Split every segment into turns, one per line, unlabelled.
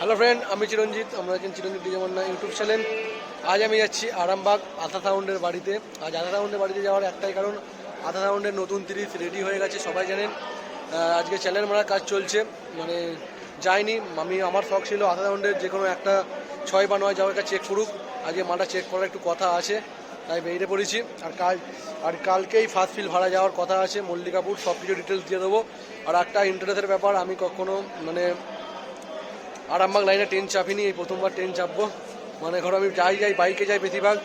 Hello friend আমি চিরঞ্জিত। আমরা আছেন চিরঞ্জিত ডিজামান্না ইউটিউব চ্যানেল। আজ আমি যাচ্ছি আরামবাগ আধা সাউন্ডের বাড়িতে। আজ আধা সাউন্ডের বাড়িতে যাওয়ার একটাই কারণ, আধা সাউন্ডের নতুন তিরিশ রেডি হয়ে গেছে, সবাই জানেন। আজকে চ্যানেল মারা কাজ চলছে মানে যাইনি। আমি, আমার শখ ছিল আধা সাউন্ডের যে কোনো একটা ছয় বা নয় যাওয়ার চেক করুক। আজকে মাটা চেক করার একটু কথা আছে, তাই বেরিয়ে পড়েছি। আর কাল, আর কালকেই ফার্স্ট ফিল ভাড়া যাওয়ার কথা আছে। মল্লিকাপুর সব কিছু ডিটেলস দিয়ে দেবো। আর একটা ইন্টারেস্টের ব্যাপার, আমি কখনো মানে আরামবাগ লাইনে ট্রেন চাপিনি, এই প্রথমবার ট্রেন চাপবো। মানে ধরো আমি যাই যাই, বাইকে যাই বেশিরভাগ।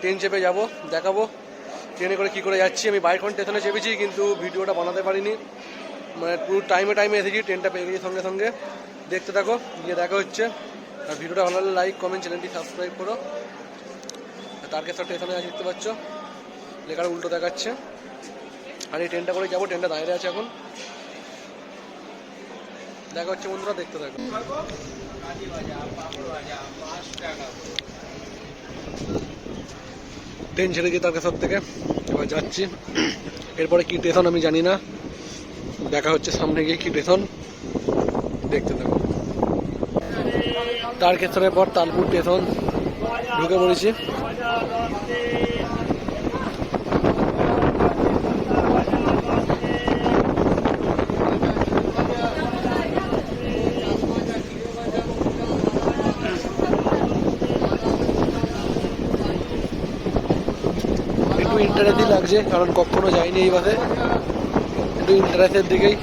ট্রেন চেপে যাব, দেখাবো। ট্রেনে করে কী করে যাচ্ছি, আমি বাইকখন স্টেশনে চেপেছি, কিন্তু ভিডিওটা বানাতে পারিনি। মানে পুরো টাইমে টাইমে এসেছি, ট্রেনটা পেয়ে গেছি সঙ্গে সঙ্গে। দেখতে থাকো, গিয়ে দেখা হচ্ছে। আর ভিডিওটা ভালো লাগলে লাইক কমেন্ট চ্যানেলটি সাবস্ক্রাইব করো। আর তারকেশ্বর স্টেশনে আজ দেখতে পাচ্ছ। লেখার উল্টো দেখাচ্ছে। আর এই ট্রেনটা করে যাব, ট্রেনটা দাঁড়িয়ে আছে এখন। দেখা হচ্ছে, বন্ধুরা, দেখতে থাকো। ট্রেন ছেড়ে গিয়ে তার তারকেশ্বর থেকে এবার যাচ্ছি। এরপরে কি স্টেশন আমি জানি না। দেখা হচ্ছে সামনে গিয়ে কি স্টেশন দেখতে থাকো। তারকেশ্বরের পর তালপুর স্টেশন ঢুকে পড়েছি। ইন্টারেস্টই লাগছে কারণ কখনো যাইনি এই বাসে। একটু ইন্টারেস্টের দিকেই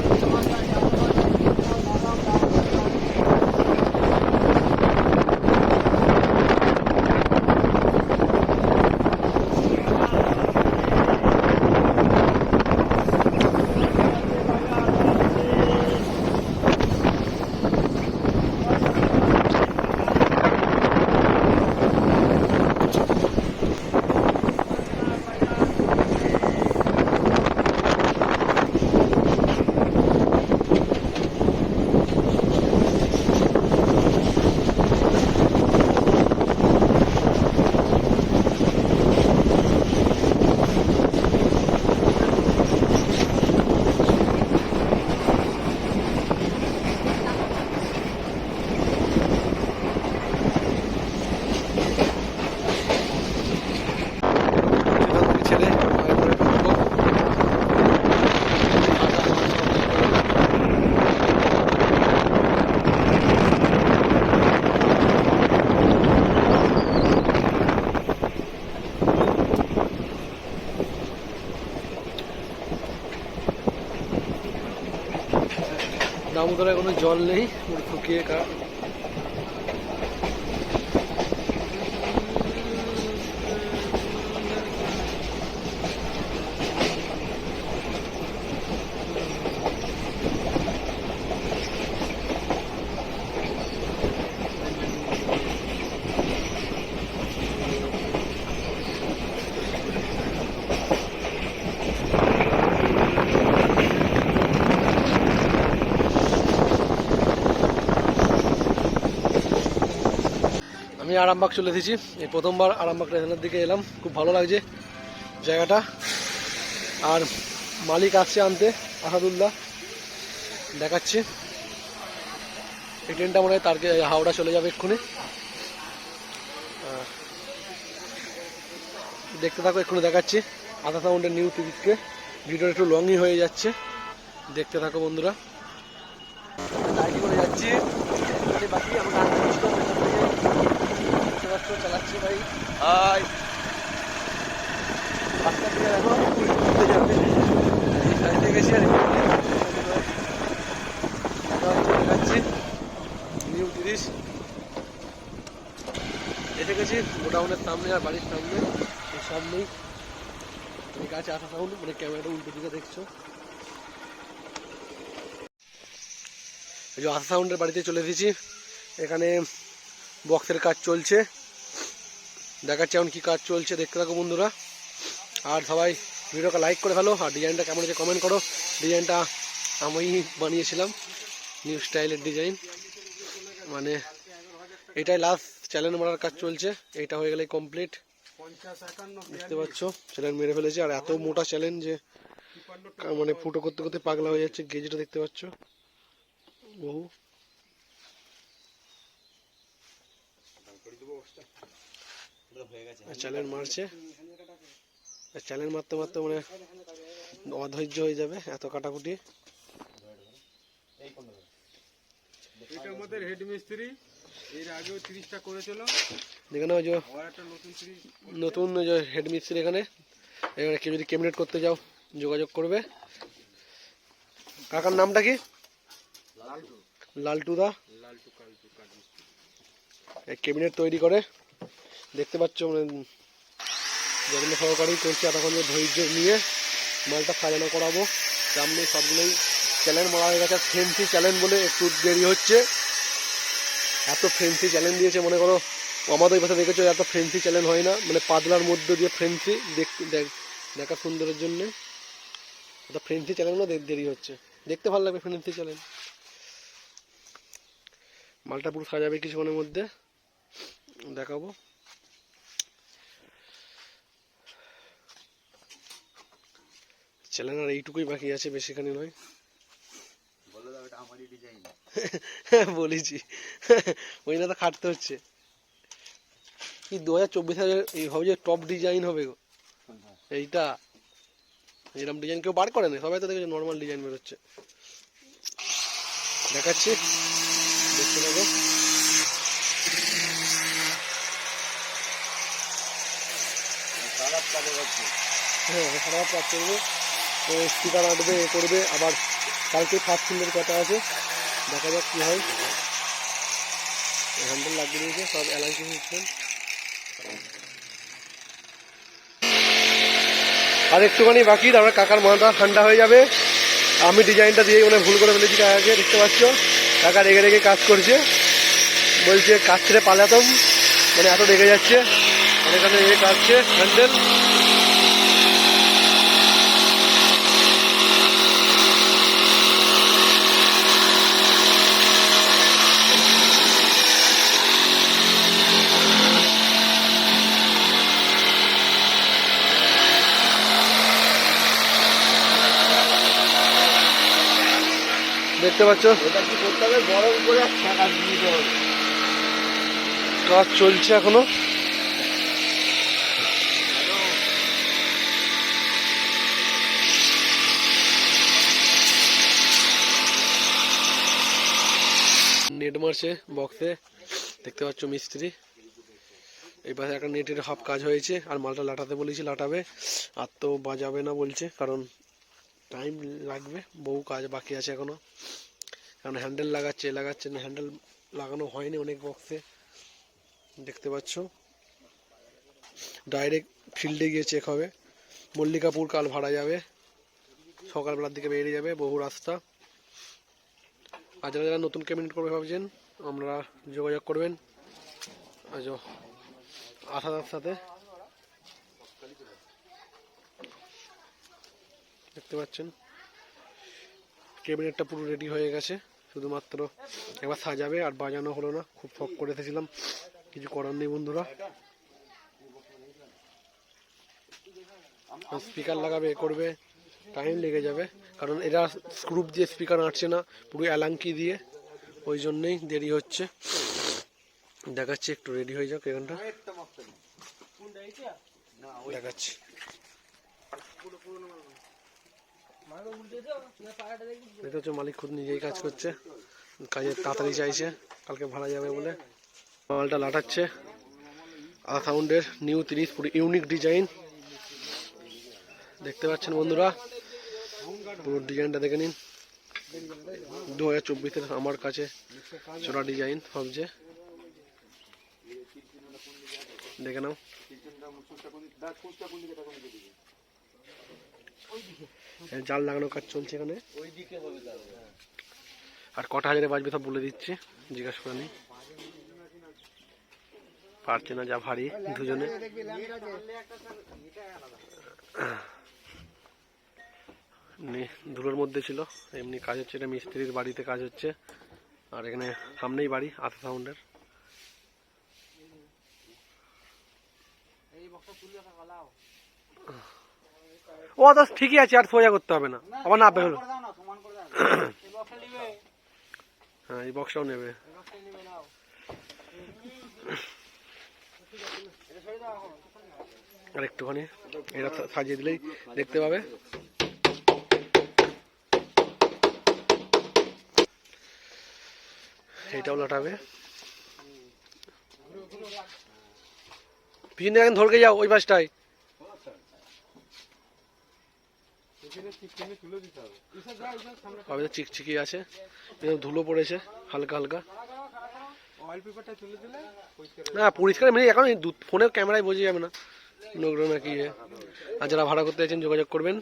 এখান থেকে ছেড়ে এরপরে ঢুকবো। দামোদরে কোনো জল নেই শুকিয়ে কা আমি আরামবাগ চলে এসেছি। এই প্রথমবার আরামবাগ স্টেশনের দিকে এলাম। খুব ভালো লাগছে জায়গাটা। আর মালিক আসছে আনতে, আসাদুল্লাহ দেখাচ্ছি। এই ট্রেনটা মনে হয় তারকে হাওড়া চলে যাবে এক্ষুনি। দেখতে থাকো, এক্ষুনি দেখাচ্ছি। আধা সাউন্ডের নিউ টিভিকে ভিডিও একটু লংই হয়ে যাচ্ছে। দেখতে থাকো বন্ধুরা। যাচ্ছি বাকি আমরা কষ্ট চালাচ্ছি ভাই। হাই। রাস্তা দিয়ে দেখো। যাবে এই সাইডে গেছি আর দেখাচ্ছি নিউ তিরিশ। এসে গেছি গোডাউনের সামনে আর বাড়ির সামনে। সামনেই। এই গাছে আসা সাউন্ড মানে ক্যামেরাটা উল্টো দিকে দেখছ। এই যে আসা সাউন্ডের বাড়িতে চলে এসেছি। এখানে বক্সের কাজ চলছে। দেখাচ্ছি এখন কী কাজ চলছে, দেখতে থাকো বন্ধুরা। আর সবাই ভিডিওকে লাইক করে ফেলো, আর ডিজাইনটা কেমন হচ্ছে কমেন্ট করো। ডিজাইনটা আমি বানিয়েছিলাম নিউ স্টাইলের ডিজাইন মানে এটাই লাস্ট চ্যালেঞ্জ মারার কাজ চলছে এইটা হয়ে গেলে কমপ্লিট দেখতে পাচ্ছ চ্যালেঞ্জ মেরে ফেলেছে, আর এত মোটা চ্যালেঞ্জ যে মানে ফুটো করতে করতে পাগলা হয়ে যাচ্ছে গেজটা দেখতে পাচ্ছ। বহু। চ্যালেঞ্জ মারছে চ্যালেঞ্জ মারতে মারতে মানে অধৈর্য হয়ে যাবে এত কাটাকুটি?
এটা আমাদের হেড মিস্ত্রি এর আগেও তিরিশটা করেছিল।
যেখানে ওই যে
নতুন তিরিশ
নতুন ওই যে হেড মিস্ত্রি এখানে। এখানে কেউ যদি ক্যাবিনেট করতে যাও যোগাযোগ করবে। কাকার নামটা কি?
লালটু।
এই ক্যাবিনেট তৈরি করে। দেখতে পাচ্ছ মানে যত্ন সহকারেই করছে এতক্ষণ ধৈর্য নিয়ে মালটা সাজানো করাবো। সামনে সবগুলোই চ্যালেঞ্জ মারা হয়ে গেছে ফেন্সি চ্যালেঞ্জ বলে একটু দেরি হচ্ছে। এত ফেন্সি চ্যালেঞ্জ দিয়েছে, মনে করো আমাদের কথা দেখেছ এত ফেন্সি চ্যালেঞ্জ হয় না। মানে পাতলার মধ্যে দিয়ে ফেন্সি দেখা সুন্দরের জন্য। এত ফেন্সি চ্যালেঞ্জও দেরি হচ্ছে। দেখতে ভালো লাগবে ফেন্সি চ্যালেঞ্জ মালটা পুরো সাজাবে কিছুক্ষণের মধ্যে। দেখাবো। চ্যানেল আর এইটুকুই বাকি আছে বেশিখানি নয়।
বলে দাও এটা আমারই ডিজাইন
বলেছি। ওই না তো খাটতে হচ্ছে। কি দু হাজার চব্বিশ হাজার এই হবে যে টপ ডিজাইন হবে গো এইটা। এরকম ডিজাইন কেউ বার করে না সবাই তো দেখেছে নর্মাল ডিজাইন বেরোচ্ছে। দেখাচ্ছি দেখতে থাকো। হ্যাঁ খারাপ কাজ করবে। স্পিকার আঁটবে, এ করবে, আবার কালকে ফার্স্ট সিলের কথা আছে। দেখা যাক কী হয়। হ্যান্ডেল লাগিয়ে দিয়েছে, সব অ্যালাইসি সিস্টেম আর একটুখানি বাকি, তারপরে কাকার মাথা ঠান্ডা হয়ে যাবে। আমি ডিজাইনটা দিয়ে মানে ভুল করে ফেলেছি কাকাকে, দেখতে পাচ্ছ? কাকা রেগে রেগে কাজ করছে। বলছে, কাজ ছেড়ে পালাতাম। মানে এত রেগে যাচ্ছে। এখানে রেগে কাজছে হ্যান্ডেল। দেখতে পাচ্ছ? কাজ চলছে এখনও। নেট মারছে বক্সে। দেখতে পাচ্ছ মিস্ত্রি। এই পাশে একটা নেটের হাফ কাজ হয়েছে আর মালটা লাটাতে বলেছি লাটাবে। আর তো বাজাবে না বলছে কারণ টাইম লাগবে, বহু কাজ বাকি আছে এখনও। কারণ হ্যান্ডেল লাগাচ্ছে লাগাচ্ছে না হ্যান্ডেল লাগানো হয়নি অনেক বক্সে দেখতে পাচ্ছ? ডাইরেক্ট ফিল্ডে গিয়ে চেক হবে। মল্লিকাপুর কাল ভাড়া যাবে। সকালবেলার দিকে বেরিয়ে যাবে, বহু রাস্তা। আর যারা যারা নতুন ক্যাবিনেট করবে ভাবছেন, আমরা যোগাযোগ করবেন। আজ আঠাদার সাথে। দেখতে পাচ্ছেন। ক্যাবিনেটটা পুরো রেডি হয়ে গেছে, শুধুমাত্র একবার সাজাবে আর বাজানো হলো না, খুব শখ করে এসেছিলাম। কিছু করার নেই বন্ধুরা। স্পিকার লাগাবে, এ করবে টাইম লেগে যাবে। কারণ এরা স্ক্রুপ দিয়ে স্পিকার আঁটছে না, পুরো অ্যালাঙ্কি দিয়ে। ওই জন্যই দেরি হচ্ছে। দেখাচ্ছি, একটু রেডি হয়ে যাক এখানটা। দেখাচ্ছি। এটা হচ্ছে মালিক খুদ নিজেই কাজ করছে। কাজে তাড়াতাড়ি চাইছে, কালকে ভাড়া যাবে বলে। মালটা লাটাচ্ছে আধা সাউন্ডের নিউ তিরিশ পুরো ইউনিক ডিজাইন। দেখতে পাচ্ছেন বন্ধুরা, পুরো ডিজাইনটা দেখে নিন। দু হাজার চব্বিশের আমার কাছে চোরা ডিজাইন সবচেয়ে দেখে নাও। জাল লাগানোর কাজ চলছে এখানে।
তাহলে
আর কটা হাজারে বাজবে সব বলে দিচ্ছি জিজ্ঞাসা করে পারছে না যা ভারী দুজনে। ধুলোর মধ্যে ছিল এমনি কাজ হচ্ছে এটা মিস্ত্রির বাড়িতে কাজ হচ্ছে। আর এখানে সামনেই বাড়ি আথা সাউন্ডের। ও তো ঠিকই আছে আর সোজা করতে হবে না। আবার না হলো হ্যাঁ এই বক্সটাও নেবে। আর একটুখানি এটা সাজিয়ে দিলেই দেখতে পাবে। এইটাও লাটাবে। পিছনে এখন ধরকে যাও ওই পাশটায়
এখানে চিকচিকি তুলে দিতে হবে ঈশা যা ঈশা সামনে
কবে চিকচিকি আছে। ধুলো পড়েছে হালকা হালকা। না পরিষ্কার এমনি এখন ফোনের ক্যামেরায় বোঝা যাবে না। নোংরা না কি আর যারা ভাড়া করতে চাইছেন যোগাযোগ করবেন।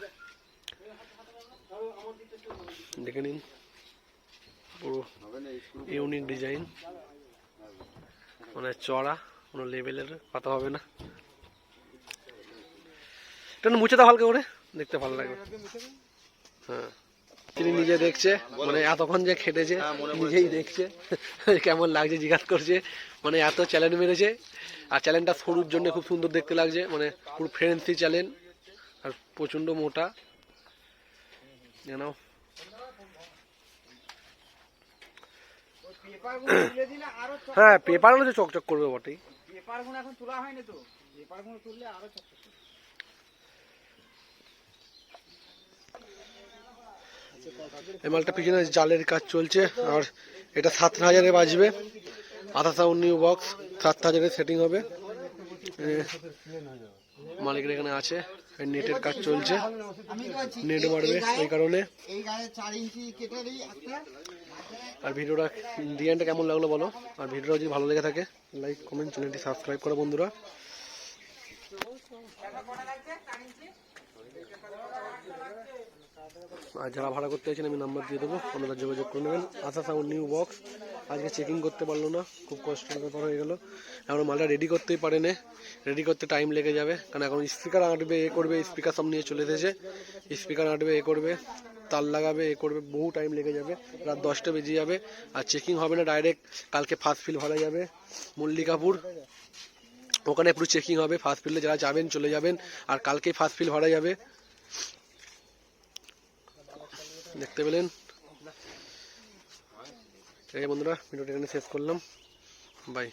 দেখে নিন। পুরো ইউনিক ডিজাইন। মানে চড়া কোনো লেভেলের পাতা হবে না। এটা মুছে দাও হালকা করে দেখতে ভালো লাগবে। তিনি নিজে দেখছে মানে এতক্ষণ যে খেটেছে নিজেই দেখছে কেমন লাগছে জিজ্ঞাসা করছে মানে এত চ্যালেঞ্জ মেরেছে। আর চ্যালেঞ্জটা সরুর জন্য খুব সুন্দর দেখতে লাগছে মানে পুরো ফ্রেন্সি চ্যালেঞ্জ আর প্রচণ্ড মোটা। জানাও
পেপারগুলো তুলে দিলে আরও চক-
হ্যাঁ পেপারগুলো তো চকচক করবে বটেই
পেপারগুলো এখন তোলা হয়নি তো? পেপারগুলো তুললে আরও চকচক
এই মালটা পিছনে জালের কাজ চলছে, আর এটা সাত হাজারে বাজবে। আধা সাউন্ড নিউ বক্স সাত হাজারে সেটিং হবে। মালিকের এখানে আছে নেটের কাজ চলছে। নেট মারবে
এই
কারণে। আর ভিডিওটা ডিজাইনটা কেমন লাগল বলো? আর ভিডিওটা যদি ভালো লেগে থাকে লাইক কমেন্ট চ্যানেলটি সাবস্ক্রাইব করো বন্ধুরা। আর যারা ভাড়া করতে চাইছেন, আমি নাম্বার দিয়ে দেবো। আপনারা যোগাযোগ করে নেবেন। আশা সাউন্ড নিউ বক্স আজকে চেকিং করতে পারল না। খুব কষ্টের ব্যাপার হয়ে গেল। এখন মালটা রেডি করতেই পারে না রেডি করতে টাইম লেগে যাবে। কারণ এখন স্পিকার আঁটবে, এ করবে স্পিকার সব নিয়ে চলে এসেছে। স্পিকার আঁটবে, এ করবে। তার লাগাবে, এ করবে। বহু টাইম লেগে যাবে। রাত দশটা বেজে যাবে। আর চেকিং হবে না ডাইরেক্ট কালকে ফার্স্ট ফিল ভরা যাবে। মল্লিকাপুর। ওখানে পুরো চেকিং হবে। ফার্স্ট ফিল্ডে যারা যাবেন, চলে যাবেন। আর কালকেই ফার্স্ট ফিল ভরা যাবে। দেখতে পেলেন। আছে বন্ধুরা ভিডিওটা এখানে শেষ করলাম। বাই